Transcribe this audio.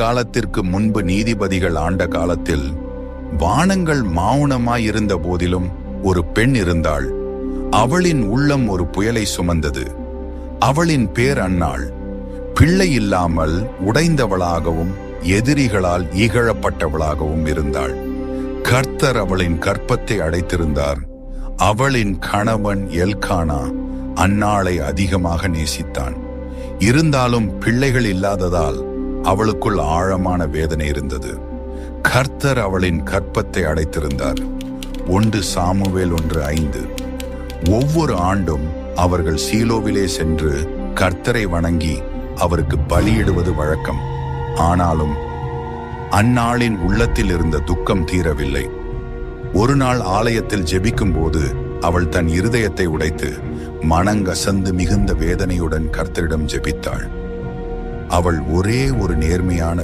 காலத்திற்கு முன்பு நீதிபதிகள் ஆண்ட காலத்தில் வானங்கள் மௌனமாயிருந்த போதிலும் ஒரு பெண் இருந்தாள். அவளின் உள்ளம் ஒரு புயலை சுமந்தது. அவளின் பேர் அன்னாள். பிள்ளை இல்லாமல் உடைந்தவளாகவும் எதிரிகளால் இகழப்பட்டவளாகவும் இருந்தாள். கர்த்தர் அவளின் கற்பத்தை அடைத்திருந்தார். அவளின் கணவன் எல்கானா அன்னாளை அதிகமாக நேசித்தான். இருந்தாலும் பிள்ளைகள் இல்லாததால் அவளுக்குள் ஆழமான வேதனை இருந்தது. கர்த்தர் அவளின் கற்பத்தை அடைத்திருந்தார். ஒன்று சாமுவேல் ஒன்று ஐந்து. ஒவ்வொரு ஆண்டும் அவர்கள் சீலோவிலே சென்று கர்த்தரை வணங்கி அவருக்கு பலியிடுவது வழக்கம். ஆனாலும் அந்நாளின் உள்ளத்தில் இருந்த துக்கம் தீரவில்லை. ஒரு நாள் ஆலயத்தில் ஜெபிக்கும் போது அவள் தன் இருதயத்தை உடைத்து மனங்கசந்து மிகுந்த வேதனையுடன் கர்த்தரிடம் ஜெபித்தாள். அவள் ஒரே ஒரு நேர்மையான